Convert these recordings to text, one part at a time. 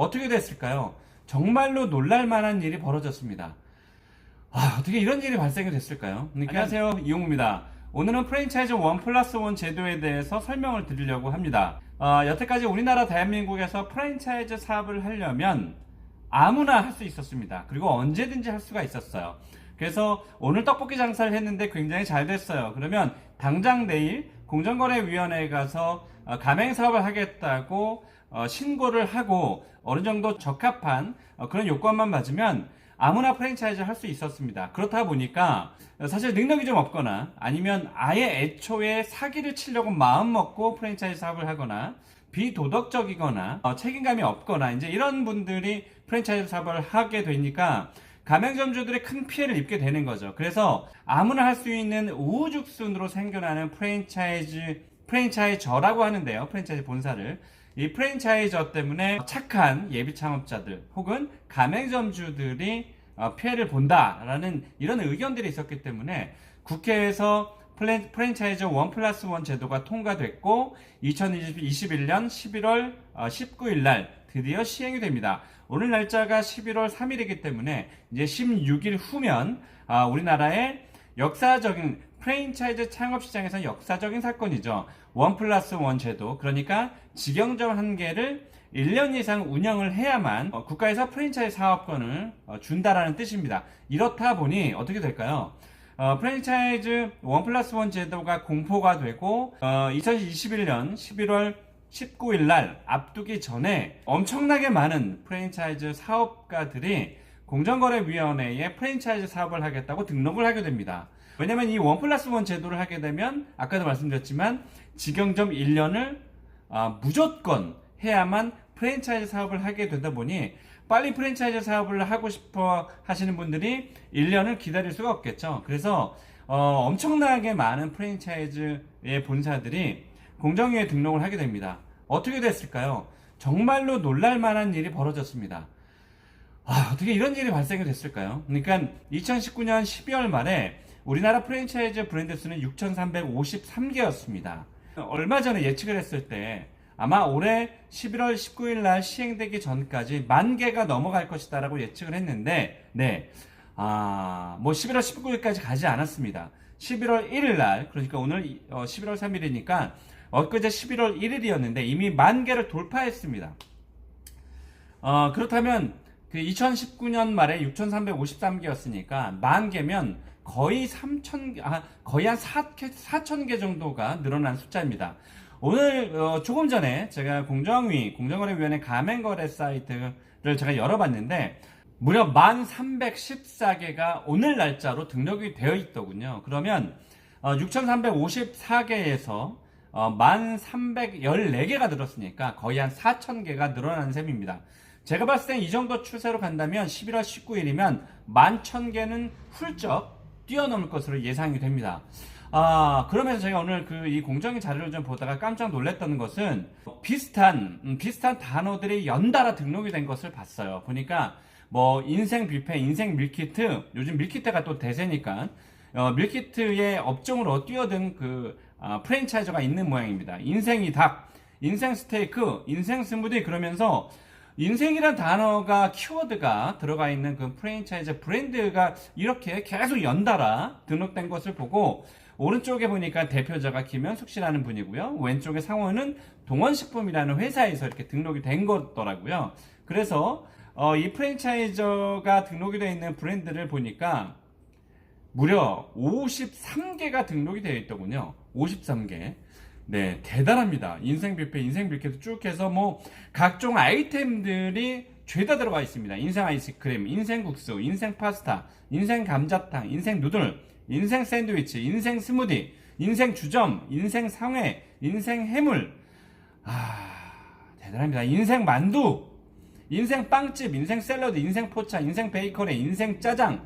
어떻게 됐을까요? 정말로 놀랄만한 일이 벌어졌습니다. 아, 어떻게 이런 일이 발생이 됐을까요? 안녕하세요. 이용우입니다. 오늘은 프랜차이즈 원 플러스 원 제도에 대해서 설명을 드리려고 합니다. 어, 여태까지 우리나라 대한민국에서 프랜차이즈 사업을 하려면 아무나 할 수 있었습니다. 그리고 언제든지 할 수가 있었어요. 그래서 오늘 떡볶이 장사를 했는데 굉장히 잘 됐어요. 그러면 당장 내일 공정거래위원회에 가서 어, 가맹 사업을 하겠다고 어, 신고를 하고 어느 정도 적합한 어, 그런 요건만 맞으면 아무나 프랜차이즈 할 수 있었습니다. 그렇다 보니까 사실 능력이 좀 없거나 아니면 아예 애초에 사기를 치려고 마음 먹고 프랜차이즈 사업을 하거나 비도덕적이거나 어, 책임감이 없거나 이제 이런 분들이 프랜차이즈 사업을 하게 되니까 가맹점주들이 큰 피해를 입게 되는 거죠. 그래서 아무나 할 수 있는 우후죽순으로 생겨나는 프랜차이즈 프랜차이저라고 하는데요. 프랜차이즈 본사를 이 프랜차이저 때문에 착한 예비 창업자들 혹은 가맹점주들이 어, 피해를 본다라는 이런 의견들이 있었기 때문에 국회에서 프랜차이즈 원 플러스 원 제도가 통과됐고 2021년 11월 19일 날 드디어 시행이 됩니다. 오늘 날짜가 11월 3일이기 때문에 이제 16일 후면 아, 우리나라의 역사적인 프랜차이즈 창업 시장에서 역사적인 사건이죠. 원 플러스 원 제도. 그러니까 직영점 한 개를 1년 이상 운영을 해야만 어, 국가에서 프랜차이즈 사업권을 어, 준다라는 뜻입니다. 이렇다 보니 어떻게 될까요? 어, 프랜차이즈 원 플러스 원 제도가 공포가 되고 어, 2021년 11월 19일 날 앞두기 전에 엄청나게 많은 프랜차이즈 사업가들이 공정거래위원회에 프랜차이즈 사업을 하겠다고 등록을 하게 됩니다. 왜냐면 이 원 플러스 원 제도를 하게 되면 아까도 말씀드렸지만 직영점 1년을 아, 무조건 해야만 프랜차이즈 사업을 하게 되다 보니 빨리 프랜차이즈 사업을 하고 싶어 하시는 분들이 1년을 기다릴 수가 없겠죠. 그래서 어, 엄청나게 많은 프랜차이즈의 본사들이 공정위에 등록을 하게 됩니다. 어떻게 됐을까요? 정말로 놀랄만한 일이 벌어졌습니다. 아, 어떻게 이런 일이 발생이 됐을까요? 그러니까 2019년 12월 말에 우리나라 프랜차이즈 브랜드 수는 6,353개였습니다. 얼마 전에 예측을 했을 때 아마 올해 11월 19일 날 시행되기 전까지 만 개가 넘어갈 것이다라고 예측을 했는데, 네. 아, 뭐 11월 19일까지 가지 않았습니다. 11월 1일 날, 그러니까 오늘 이- 어, 11월 3일이니까 엊그제 11월 1일이었는데 이미 만 개를 돌파했습니다. 어, 그렇다면 그 2019년 말에 6,353개였으니까 만 개면 거의 3천 개, 아, 거의 한 4, 4천 개 정도가 늘어난 숫자입니다. 오늘 어, 조금 전에 제가 공정위 공정거래위원회 가맹거래 사이트를 제가 열어봤는데 무려 1,314개가 오늘 날짜로 등록이 되어 있더군요. 그러면 어, 6,354개에서 어, 1,314개가 늘었으니까 거의 한 4,000개가 늘어난 셈입니다. 제가 봤을 땐 이 정도 추세로 간다면 11월 19일이면 11,000개는 훌쩍 뛰어넘을 것으로 예상이 됩니다. 아, 그러면서 제가 오늘 그 이 공정위 자료를 좀 보다가 깜짝 놀랐던 것은 비슷한, 음, 비슷한 단어들이 연달아 등록이 된 것을 봤어요. 보니까 뭐 인생 뷔페, 인생 밀키트, 요즘 밀키트가 또 대세니까 어, 밀키트의 업종으로 뛰어든 그 아, 프랜차이저가 있는 모양입니다. 인생이 닭, 인생 스테이크, 인생 스무디 그러면서 인생이란 단어가 키워드가 들어가 있는 그 프랜차이즈 브랜드가 이렇게 계속 연달아 등록된 것을 보고 오른쪽에 보니까 대표자가 김현숙 씨라는 분이고요. 왼쪽에 상호는 동원식품이라는 회사에서 이렇게 등록이 된 거더라고요. 그래서 어, 이 프랜차이저가 등록이 되어 있는 브랜드를 보니까 무려 53개가 등록이 되어 있더군요. 53개. 네, 대단합니다. 인생 뷔페, 인생 뷔페도 쭉 해서 뭐 각종 아이템들이 죄다 들어가 있습니다. 인생 아이스크림, 인생 국수, 인생 파스타, 인생 감자탕, 인생 누들, 인생 샌드위치, 인생 스무디, 인생 주점, 인생 상회, 인생 해물. 아, 대단합니다. 인생 만두, 인생 빵집, 인생 샐러드, 인생 포차, 인생 베이커리, 인생 짜장,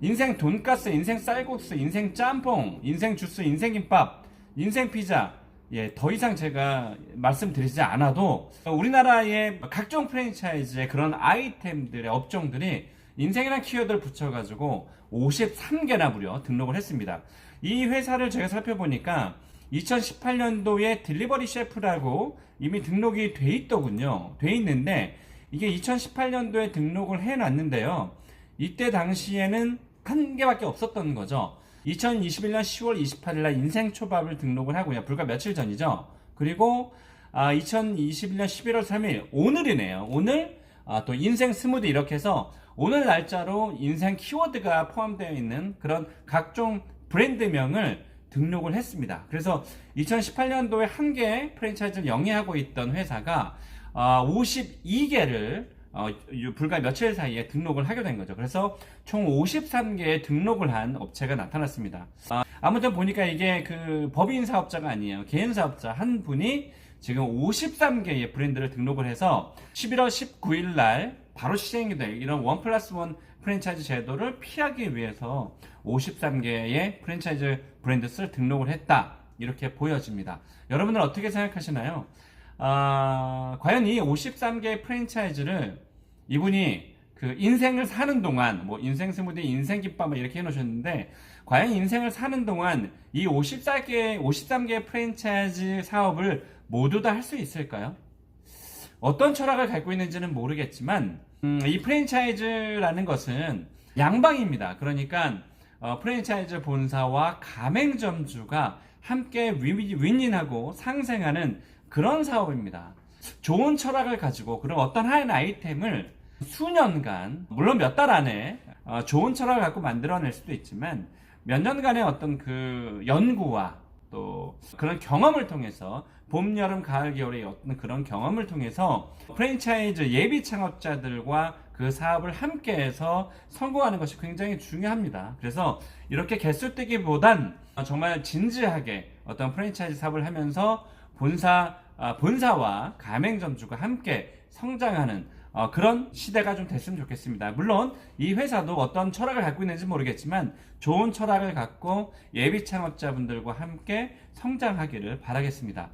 인생 돈가스, 인생 쌀국수, 인생 짬뽕, 인생 주스, 인생 김밥, 인생 피자. 예, 더 이상 제가 말씀드리지 않아도 우리나라의 각종 프랜차이즈의 그런 아이템들의 업종들이 인생이라는 키워드를 붙여가지고 53개나 무려 등록을 했습니다. 이 회사를 제가 살펴보니까 2018년도에 딜리버리 셰프라고 이미 등록이 돼 있더군요. 돼 있는데 이게 2018년도에 등록을 해놨는데요. 이때 당시에는 한 개밖에 없었던 거죠. 2021년 10월 28일 날 인생 초밥을 등록을 하고요. 불과 며칠 전이죠. 그리고 아, 2021년 11월 3일 오늘이네요. 오늘 아, 또 인생 스무디 이렇게 해서 오늘 날짜로 인생 키워드가 포함되어 있는 그런 각종 브랜드명을 등록을 했습니다. 그래서 2018년도에 한 개 프랜차이즈를 영위하고 있던 회사가 52개를 어, 불과 며칠 사이에 등록을 하게 된 거죠. 그래서 총 53개의 등록을 한 업체가 나타났습니다. 아, 아무튼 보니까 이게 그 법인 사업자가 아니에요. 개인 사업자 한 분이 지금 53개의 브랜드를 등록을 해서 11월 19일 날 바로 시행이 될 이런 원 플러스 원 프랜차이즈 제도를 피하기 위해서 53개의 프랜차이즈 브랜드 수를 등록을 했다. 이렇게 보여집니다. 여러분은 어떻게 생각하시나요? 아, 과연 이 53개의 프랜차이즈를 이분이 그 인생을 사는 동안 뭐 인생 스무디, 인생 김밥 뭐 이렇게 해놓으셨는데 과연 인생을 사는 동안 이 54개, 53개의 프랜차이즈 사업을 모두 다 할 수 있을까요? 어떤 철학을 갖고 있는지는 모르겠지만 음, 이 프랜차이즈라는 것은 양방입니다. 그러니까 어, 프랜차이즈 본사와 가맹점주가 함께 윈- 윈윈하고 상생하는 그런 사업입니다. 좋은 철학을 가지고 그런 어떤 한 아이템을 수년간, 물론 몇 달 안에 어, 좋은 철학을 갖고 만들어낼 수도 있지만 몇 년간의 어떤 그 연구와 또 그런 경험을 통해서 봄, 여름, 가을, 겨울의 어떤 그런 경험을 통해서 프랜차이즈 예비 창업자들과 그 사업을 함께해서 성공하는 것이 굉장히 중요합니다. 그래서 이렇게 개수 떼기보단 정말 진지하게 어떤 프랜차이즈 사업을 하면서 본사 아, 본사와 가맹점주가 함께 성장하는 어, 그런 시대가 좀 됐으면 좋겠습니다. 물론 이 회사도 어떤 철학을 갖고 있는지 모르겠지만 좋은 철학을 갖고 예비 창업자분들과 함께 성장하기를 바라겠습니다.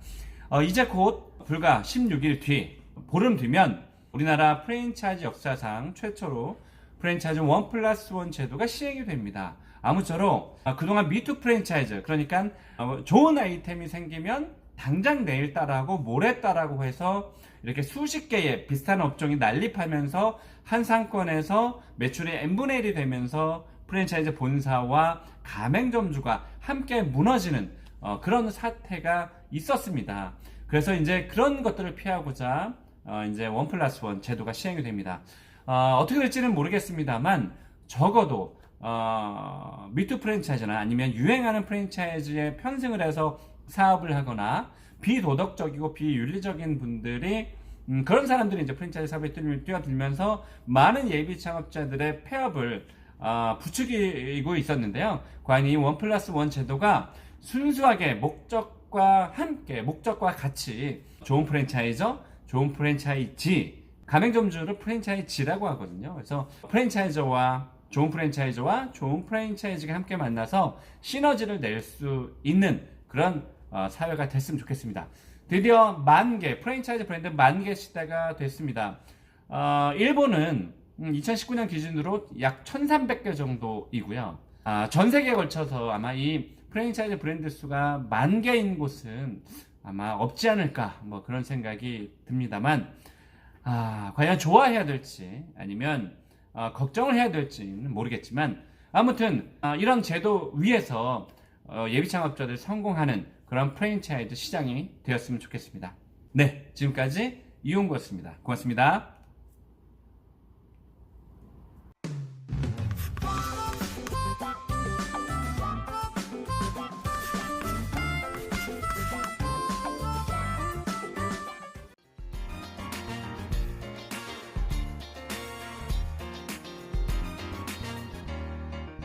어, 이제 곧 불과 16일 뒤 보름 뒤면 우리나라 프랜차이즈 역사상 최초로 프랜차이즈 원 플러스 원 제도가 시행이 됩니다. 아무쪼록 어, 그동안 미투 프랜차이즈 그러니까 어, 좋은 아이템이 생기면 당장 내일 따라하고 모레 따라하고 해서 이렇게 수십 개의 비슷한 업종이 난립하면서 한 상권에서 매출이 n분의 1이 되면서 프랜차이즈 본사와 가맹점주가 함께 무너지는 어, 그런 사태가 있었습니다. 그래서 이제 그런 것들을 피하고자 어, 이제 원 플러스 원 제도가 시행이 됩니다. 어, 떻게 될지는 모르겠습니다만 적어도 어, 미투 프랜차이즈나 아니면 유행하는 프랜차이즈에 편승을 해서 사업을 하거나 비도덕적이고 비윤리적인 분들이 음, 그런 사람들이 이제 프랜차이즈 사업에 뛰- 뛰어들면서 많은 예비 창업자들의 폐업을 아, 부추기고 있었는데요. 과연 이 원 플러스 원 제도가 순수하게 목적과 함께 목적과 같이 좋은 프랜차이저, 좋은 프랜차이지, 가맹점주를 프랜차이지라고 하거든요. 그래서 프랜차이저와 좋은 프랜차이저와 좋은 프랜차이즈가 함께 만나서 시너지를 낼 수 있는 그런 어, 사회가 됐으면 좋겠습니다. 드디어 만 개, 프랜차이즈 브랜드 만 개 시대가 됐습니다. 어, 일본은 2019년 기준으로 약 1,300개 정도이고요. 아, 전 세계에 걸쳐서 아마 이 프랜차이즈 브랜드 수가 만 개인 곳은 아마 없지 않을까 뭐 그런 생각이 듭니다만 아, 과연 좋아해야 될지 아니면 어, 걱정을 해야 될지는 모르겠지만 아무튼 아, 이런 제도 위에서 어, 예비 창업자들 성공하는 그런 프랜차이즈 시장이 되었으면 좋겠습니다. 네, 지금까지 이용구였습니다. 고맙습니다.